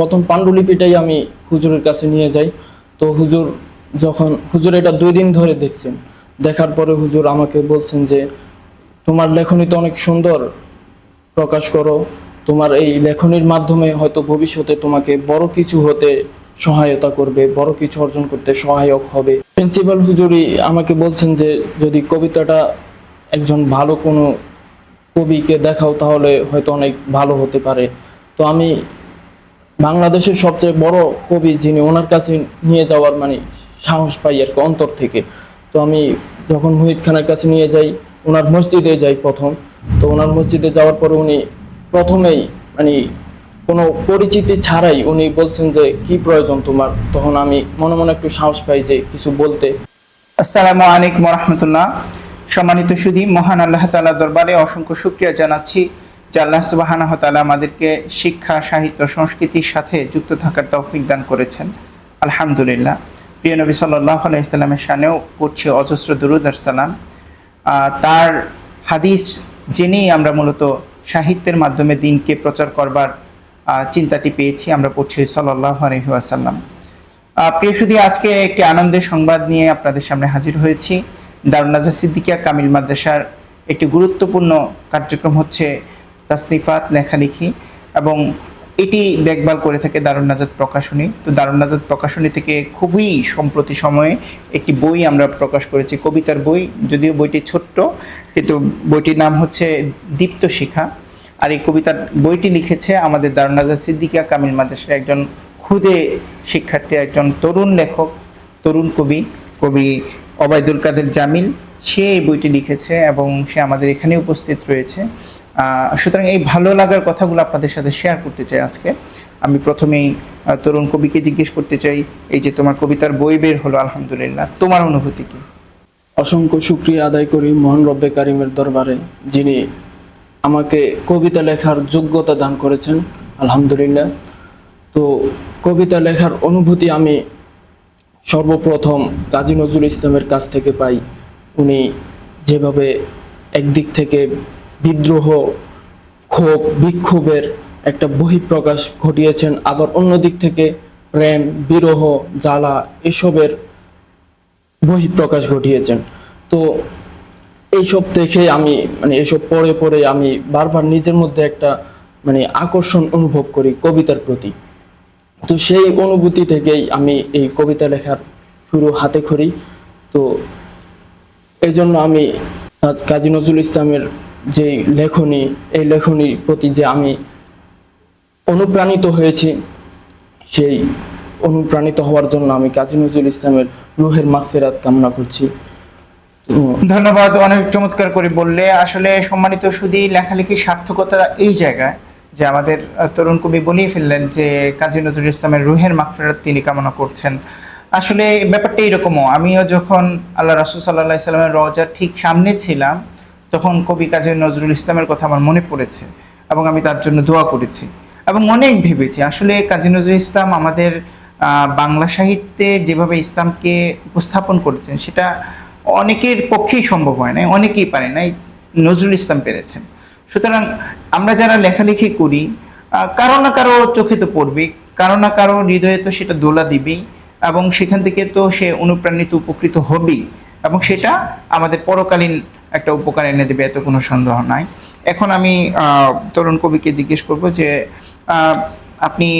প্রথম পাণ্ডুলিপিটাই আমি হুজুরের কাছে নিয়ে যাই। তো হুজুর যখন, হুজুর এটা দুই দিন ধরে দেখছেন। দেখার পরে হুজুর আমাকে বলছেন যে, তোমার লেখনী তো অনেক সুন্দর প্রকাশ করো। তোমার এই লেখনির মাধ্যমে হয়তো ভবিষ্যতে তোমাকে বড় কিছু হতে সহায়তা করবে, বড় কিছু অর্জন করতে সহায়ক হবে। প্রিন্সিপাল হুজুরি আমাকে বলছেন যে, যদি কবিতাটা একজন ভালো কোনো কবিকে দেখাও তাহলে হয়তো অনেক ভালো হতে পারে। তো আমি বাংলাদেশের সবচেয়ে বড় কবি যিনি ওনার কাছে নিয়ে যাওয়ার মানে সাহস পাই আর কি অন্তর থেকে। তো আমি যখন মুহিত খানের কাছে নিয়ে যাই, ওনার মসজিদে যাই প্রথম। তো ওনার মসজিদে যাওয়ার পরে উনি প্রথমেই মানে কোনো পরিচিতি ছাড়াই উনি বলছেন যে, কি প্রয়োজন তোমার? তখন আমি মনে মনে একটু সাহস পাই যে কিছু বলতে। আসসালামু আলাইকুম রহমতুল্লাহ। সম্মানিত সুদী মহান আল্লাহ তাআলা দরবারে অসংখ্য শুক্রিয়া জানাচ্ছি। যে আল্লাহ তাআলা আমাদেরকে শিক্ষা, সাহিত্য, সংস্কৃতির সাথে যুক্ত থাকার তৌফিক দান করেছেন। আলহামদুলিল্লাহ। প্রিয় নবী সাল্লাহ আলাইসাল্লামের শানেও পড়ছি অজস্র দুরুদ আর সালাম। তার হাদিস জেনেই আমরা মূলত সাহিত্যের মাধ্যমে দিনকে প্রচার করবার চিন্তাটি পেয়েছি, আমরা পড়ছি সাল্লাহ আলহিহাসাল্লাম প্রিয় সুধী, আজকে একটি আনন্দের সংবাদ নিয়ে আপনাদের সামনে হাজির হয়েছি। দারুনাজা সিদ্দিকিয়া কামিল মাদ্রাসার একটি গুরুত্বপূর্ণ কার্যক্রম হচ্ছে তাসনিফাত লেখালেখি এবং এটি দেখভাল করে থাকে দারুণ নাজাদ প্রকাশনী। তো দারুণ নাজাদ প্রকাশনী থেকে খুবই সম্প্রতি সময়ে একটি বই আমরা প্রকাশ করেছি, কবিতার বই। যদিও বইটি ছোট্ট, কিন্তু বইটির নাম হচ্ছে দীপ্ত শিখা। আর এই কবিতার বইটি লিখেছে আমাদের দারুনাজা সিদ্দিকা কামিল মাদ্রাসার একজন খুদে শিক্ষার্থী, একজন তরুণ লেখক, তরুণ কবি কবি অবায়দুল কাদের জামিল। সে এই বইটি লিখেছে এবং সে আমাদের এখানে উপস্থিত রয়েছে। সুতরাং এই ভালো লাগার কথাগুলো আপনাদের সাথে শেয়ার করতে চাই আজকে। আমি প্রথমেই তরুণ কবিকে জিজ্ঞেস করতে চাই, এই যে তোমার কবিতার বই বের হলো, আলহামদুলিল্লাহ। তোমার অনুভূতি কি? অসংখ্য শুক্রিয়া আদায় করি মোহন রব্বে কারিমের দরবারে, যিনি আমাকে কবিতা লেখার যোগ্যতা দান করেছেন, আলহামদুলিল্লাহ। তো কবিতা লেখার অনুভূতি আমি সর্বপ্রথম কাজী নজরুল ইসলামের কাছ থেকে পাই। উনি যেভাবে একদিক থেকে বিদ্রোহ, ক্ষোভ, বিক্ষোভের একটা বহিঃপ্রকাশ ঘটিয়েছেন। আবার অন্য দিক থেকে প্রেম, বিরহ, জ্বালা এসবের বহিঃপ্রকাশ ঘটিয়েছেন। তো এইসব দেখে আমি মানে এসব পড়ে পড়ে আমি বারবার নিজের মধ্যে একটা মানে আকর্ষণ অনুভব করি কবিতার প্রতি। তো সেই অনুভূতি থেকেই আমি এই কবিতা লেখার শুরু হাতে করি। তো এই জন্য আমি কাজী নজরুল ইসলামের যে লেখনী, এই লেখনীর প্রতি যে আমি অনুপ্রাণিত হয়েছি, সেই অনুপ্রাণিত হওয়ার জন্য আমি কাজী নজরুল ইসলামের রুহের মাগফিরাত কামনা করছি। ধন্যবাদ, অনেক চমৎকার করে বললে। আসলে সম্মানিত শুধু লেখালেখির সার্থকতা এই জায়গায় যে আমাদের তরুণ কবি বলেই ফেললেন যে কাজী নজরুল ইসলামের রুহের মাগফিরাত তিনি কামনা করছেন। আসলে ব্যাপারটা এরকমও, আমিও যখন আল্লাহ রাসুল সাল্লাহ সাল্লামের রজার ঠিক সামনে ছিলাম তখন কবি কাজী নজরুল ইসলামের কথা আমার মনে পড়েছে এবং আমি তার জন্য দোয়া করেছি এবং অনেক ভেবেছি। আসলে কাজী নজরুল ইসলাম আমাদের বাংলা সাহিত্যে যেভাবে ইসলামকে উপস্থাপন করেছেন, সেটা অনেকের পক্ষেই সম্ভব হয় না অনেকেই পারে না নজরুল ইসলাম পেরেছেন। সুতরাং আমরা যারা লেখালেখি করি কারও না কারও চোখে তো পড়বে কারও না কারও হৃদয়ে তো সেটা দোলা দিবেই এবং সেখান থেকে তো সে অনুপ্রাণিত উপকৃত হবেই এবং সেটা আমাদের পরকালীন একটা উপকার এনে দেবে, এত কোনো সন্দেহ নাই। এখন আমি তরুণ কবিকে জিজ্ঞেস করব যে আপনি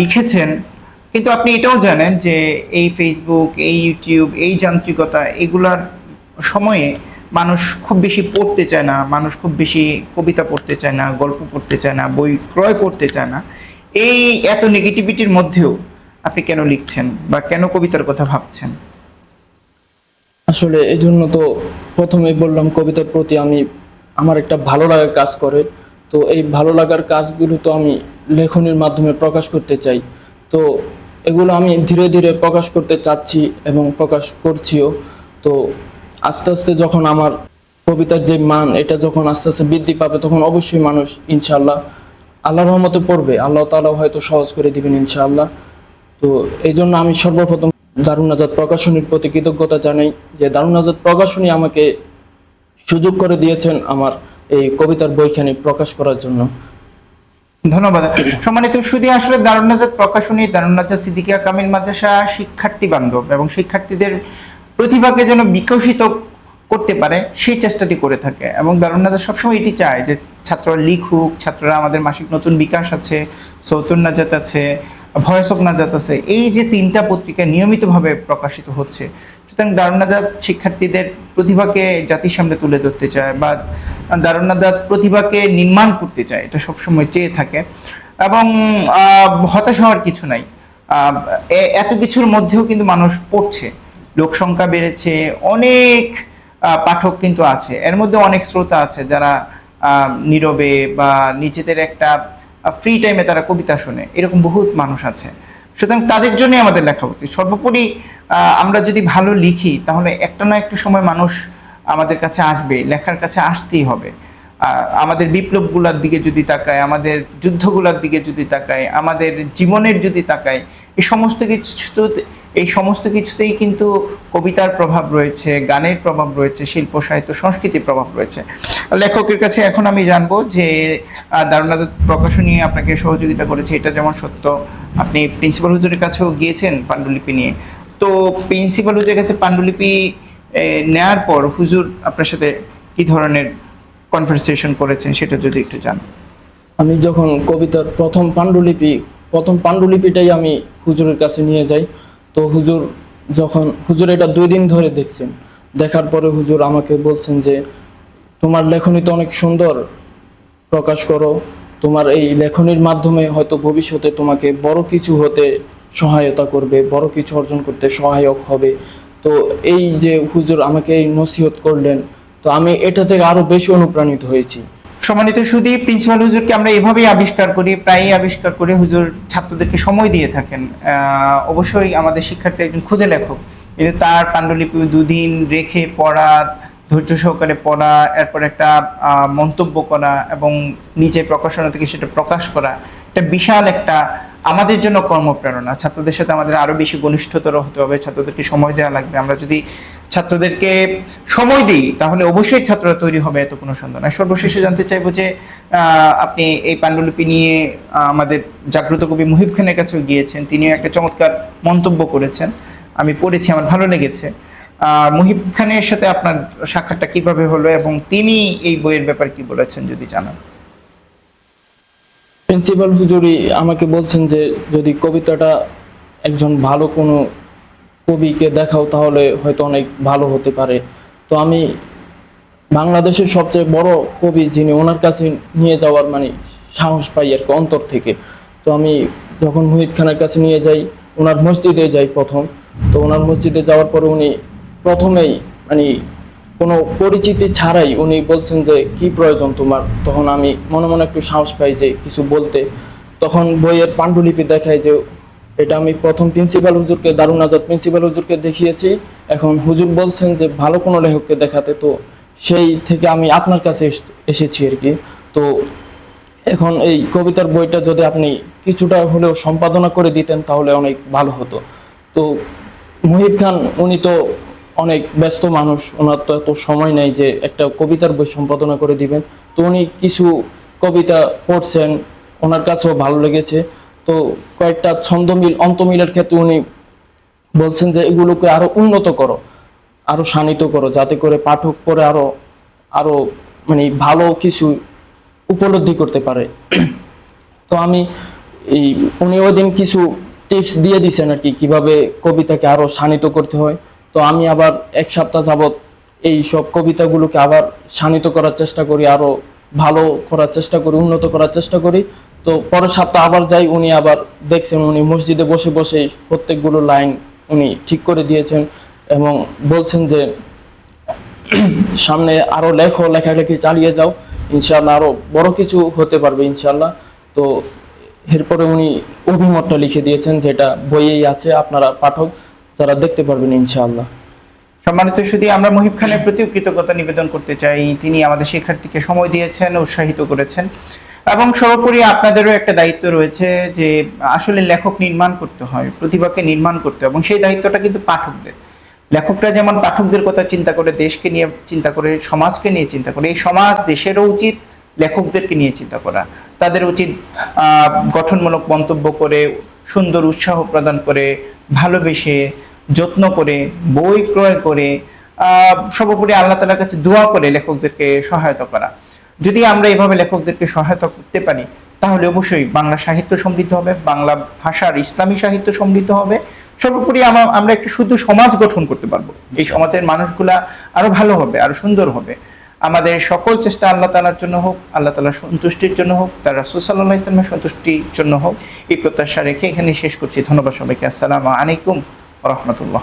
লিখেছেন, কিন্তু আপনি এটাও জানেন যে এই ফেসবুক এই ইউটিউব এই যান্ত্রিকতা, এগুলার সময়ে মানুষ খুব বেশি পড়তে চায় না, মানুষ খুব বেশি কবিতা পড়তে চায় না, গল্প পড়তে চায় না, বই ক্রয় করতে চায় না। এই এত নেগেটিভিটির মধ্যেও আপনি কেন লিখছেন বা কেন কবিতার কথা ভাবছেন? আসলে এই জন্য তো প্রথমেই বললাম, কবিতার প্রতি আমি, আমার একটা ভালো লাগা কাজ করে। তো এই ভালো লাগার কাজগুলো তো আমি লেখনের মাধ্যমে প্রকাশ করতে চাই। তো এগুলো আমি ধীরে ধীরে প্রকাশ করতে চাচ্ছি এবং প্রকাশ করছিও। তো আস্তে আস্তে যখন আমার কবিতার যে মান, এটা যখন আস্তে আস্তে বৃদ্ধি পাবে, তখন অবশ্যই মানুষ ইনশাল্লাহ আল্লাহর রহমতে পড়বে। আল্লাহ তাআলা হয়তো সহজ করে দিবেন, ইনশাআল্লাহ। তো এই জন্য আমি সর্বপ্রথম দারুণ আজাদ প্রকাশনীর প্রতি কৃতজ্ঞতা জানাই যে দারুণ আজাদ প্রকাশনী আমাকে সুযোগ করে দিয়েছেন আমার এই কবিতার বইখানি প্রকাশ করার জন্য। ধন্যবাদ। সম্মানিত শুধু আসলে দারুণাজাত প্রকাশনী দারুণাজাত সিদ্দিকিয়া কামিল মাদ্রাসা শিক্ষার্থী বান্ধব এবং শিক্ষার্থীদের প্রতিভাকে যেন বিকশিত করতে পারে, সেই চেষ্টাটি করে থাকে এবং দারুণাজাত সবসময় এটি চায় যে ছাত্ররা লিখুক, ছাত্ররা আমাদের মাসিক নতুন বিকাশ আছে, সৌতুন নাজাত আছে ভয়েস অফ নাজাত আছে। এই যে তিনটা পত্রিকা নিয়মিতভাবে প্রকাশিত হচ্ছে, সুতরাং দারুণাজাত শিক্ষার্থীদের প্রতিভাকে জাতির সামনে তুলে ধরতে চায় বা দারুণাজাত প্রতিভাকে নির্মাণ করতে চায়, এটা সবসময় চেয়ে থাকে। এবং হতাশ হওয়ার কিছু নাই। এত কিছুর মধ্যেও কিন্তু মানুষ পড়ছে। লোক সংখ্যা বেড়েছে, অনেক পাঠক কিন্তু আছে। এর মধ্যে অনেক শ্রোতা আছে যারা নীরবে বা নিজেদের একটা ফ্রি টাইমে তারা কবিতা শোনে। এরকম বহুত মানুষ আছে। সুতরাং তাদের জন্যই আমাদের লেখা উচিত। সর্বোপরি আমরা যদি ভালো লিখি, তাহলে একটা না একটা সময় মানুষ আমাদের কাছে আসবে, লেখার কাছে আসতেই হবে। আমাদের বিপ্লবগুলোর দিকে যদি তাকায়, আমাদের যুদ্ধগুলোর দিকে যদি তাকায়, আমাদের জীবনের যদি তাকায় এই সমস্ত কিছু এই সমস্ত কিছুতেই কিন্তু কবিতার প্রভাব রয়েছে গানের প্রভাব রয়েছে শিল্প সাহিত্য সংস্কৃতির প্রভাব রয়েছে। লেখকের কাছে এখন আমি জানব যে আহ, দারুণাথ প্রকাশনী আপনাকে সহযোগিতা করেছে এটা যেমন সত্য আপনি প্রিন্সিপাল হুজুরের কাছেও গিয়েছেন পাণ্ডুলিপি নিয়ে। তো প্রিন্সিপাল হুজুরের কাছে পাণ্ডুলিপি নেয়ার পর হুজুর আপনার সাথে কি ধরনের কনভারসেশন করেছেন সেটা যদি একটু জান। আমি যখন কবিতার প্রথম পাণ্ডুলিপি প্রথম পাণ্ডুলিপিটাই আমি হুজুরের কাছে নিয়ে যাই। তো হুজুর যখন, হুজুর এটা দুই দিন ধরে দেখছেন। দেখার পরে হুজুর আমাকে বলছেন যে, তোমার লেখনী তো অনেক সুন্দর, প্রকাশ করো। তোমার এই লেখনির মাধ্যমে হয়তো ভবিষ্যতে তোমাকে বড় কিছু হতে সহায়তা করবে, বড় কিছু অর্জন করতে সহায়ক হবে। তো এই যে হুজুর আমাকে এই নসিহত করলেন, তো আমি এটা থেকে আরও বেশি অনুপ্রাণিত হয়েছি। সম্মানিত সুদী প্রিন্সিপাল হুজুরকে আমরা এভাবেই আবিষ্কার করি, প্রায়ই আবিষ্কার করে। হুজুর ছাত্রদেরকে সময় দিয়ে থাকেন। অবশ্যই আমাদের শিক্ষার্থী একজন খুদে লেখক। কিন্তু তার পাণ্ডুলিপি দুদিন রেখে পড়া, ধৈর্য সহকারে পড়া, এরপর একটা মন্তব্য করা এবং নিজে প্রকাশনা থেকে সেটা প্রকাশ করা, এটা বিশাল একটা আমাদের জন্য কর্মপ্রেরণা। ছাত্রদের সাথে আমাদের আরও বেশি ঘনিষ্ঠতর হতে হবে। ছাত্রদেরকে সময় দেওয়া লাগবে। আমরা যদি ছাত্রদেরকে সময় দিই, তাহলে অবশ্যই ছাত্ররা তৈরি হবে এত কোনো সন্দেহ নাই সর্বশেষে জানতে চাইব যে আপনি এই পাণ্ডুলিপি নিয়ে আমাদের জাগ্রত কবি মুহিব খানের কাছেও গিয়েছেন, তিনিও একটা চমৎকার মন্তব্য করেছেন। আমি পড়েছি, আমার ভালো লেগেছে। মুহিব খানের সাথে আপনার সাক্ষাৎটা কীভাবে হলো এবং তিনি এই বইয়ের ব্যাপারে কি বলেছেন যদি জানান। প্রিন্সিপাল হুজুরি আমাকে বলছেন যে, যদি কবিতাটা একজন ভালো কোনো কবিকে দেখাও তাহলে হয়তো অনেক ভালো হতে পারে। তো আমি বাংলাদেশের সবচেয়ে বড় কবি যিনি, ওনার কাছে নিয়ে যাওয়ার মানে সাহস পাই আর কি অন্তর থেকে। তো আমি যখন মুহিত খানের কাছে নিয়ে যাই, ওনার মসজিদে যাই প্রথম। তো ওনার মসজিদে যাওয়ার পরে উনি প্রথমেই মানে কোনো পরিচিতি ছাড়াই উনি বলছেন যে, কি প্রয়োজন তোমার? তখন আমি মনে মনে একটু সাহস পাই যে কিছু বলতে। তখন বইয়ের পাণ্ডুলিপি দেখায় যে এটা আমি প্রথম প্রিন্সিপাল হুজুরকে, দারুণ আজাদ প্রিন্সিপাল হুজুরকে দেখিয়েছি। এখন হুজুর বলছেন যে, ভালো কোনো লেখককে দেখাতে। তো সেই থেকে আমি আপনার কাছে এস- এসেছি আর কি। তো এখন এই কবিতার বইটা যদি আপনি কিছুটা হলেও সম্পাদনা করে দিতেন, তাহলে অনেক ভালো হতো। তো মুহিব খান, উনি তো অনেক ব্যস্ত মানুষ। ওনার তো এত সময় নেই যে একটা কবিতার বই সম্পাদনা করে দিবেন। তো উনি কিছু কবিতা পড়ছেন। ওনার কাছেও ভালো লেগেছে। তো কয়েকটা ছন্দমিল, অন্তমিলের ক্ষেত্রে উনি বলছেন যে এগুলোকে আরও উন্নত করো, আরও শানিত করো, যাতে করে পাঠক পরে আরও আরও মানে ভালো কিছু উপলব্ধি করতে পারে। তো আমি এই, উনি ওই দিন কিছু টিপস দিয়ে দিছেন আর কি, কীভাবে কবিতাকে আরও শানিত করতে হয়। তো আমি আবার এক সপ্তাহ যাবত এই সব কবিতাগুলোকে আবার শানিত করার চেষ্টা করি, আরও ভালো করার চেষ্টা করি, উন্নত করার চেষ্টা করি। তো পরের সপ্তাহ আবার যাই, উনি আবার দেখছেন, উনি মসজিদে বসে বসে প্রত্যেকগুলো লাইন উনি ঠিক করে দিয়েছেন এবং বলছেন যে, সামনে আরও লেখো, লেখালেখি চালিয়ে যাও ইনশাল্লাহ আরও বড় কিছু হতে পারবে ইনশাল্লাহ তো এরপরে উনি অভিমতটা লিখে দিয়েছেন, যেটা বইয়েই আছে, আপনারা পাঠক যারা দেখতে পারবেন ইনশাআল্লাহ। সম্মানিত শুধু আমরা মুহিব খানের প্রতিও কৃতজ্ঞতা নিবেদন করতে চাই। তিনি আমাদের শিক্ষার্থীকে সময় দিয়েছেন, উৎসাহিত করেছেন। এবং সর্বোপরি আপনাদেরও একটা দায়িত্ব রয়েছে যে আসলে লেখক নির্মাণ করতে হয়, প্রতিভাকে নির্মাণ করতে হয় এবং সেই দায়িত্বটা কিন্তু পাঠকদের। লেখকরা যেমন পাঠকদের কথা চিন্তা করে, দেশকে নিয়ে চিন্তা করে, সমাজকে নিয়ে চিন্তা করে, এই সমাজ দেশেরও উচিত লেখকদেরকে নিয়ে চিন্তা করা। তাদের উচিত গঠনমূলক মন্তব্য করে, সুন্দর উৎসাহ প্রদান করে, ভালোবেসে, যত্ন করে, বই ক্রয় করে সর্বোপরি আল্লাহ তালার কাছে দোয়া করে লেখকদেরকে সহায়তা করা। যদি আমরা এভাবে লেখকদেরকে সহায়তা করতে পারি, তাহলে অবশ্যই বাংলা সাহিত্য সমৃদ্ধ হবে, বাংলা ভাষার ইসলামী সাহিত্য সমৃদ্ধ হবে। সর্বোপরি আমরা একটা শুদ্ধ সমাজ গঠন করতে পারব। এই সমাজের মানুষগুলা আরও ভালো হবে, আরও সুন্দর হবে। আমাদের সকল চেষ্টা আল্লাহ তালার জন্য হোক, আল্লাহ তালার সন্তুষ্টির জন্য হোক, তার রাসুসাল্লাহ ইসলামের সন্তুষ্টির জন্য হোক। এই প্রত্যাশা রেখে এখানে শেষ করছি। ধন্যবাদ সবাইকে। আসসালামু আলাইকুম রহমতুল্লাহ।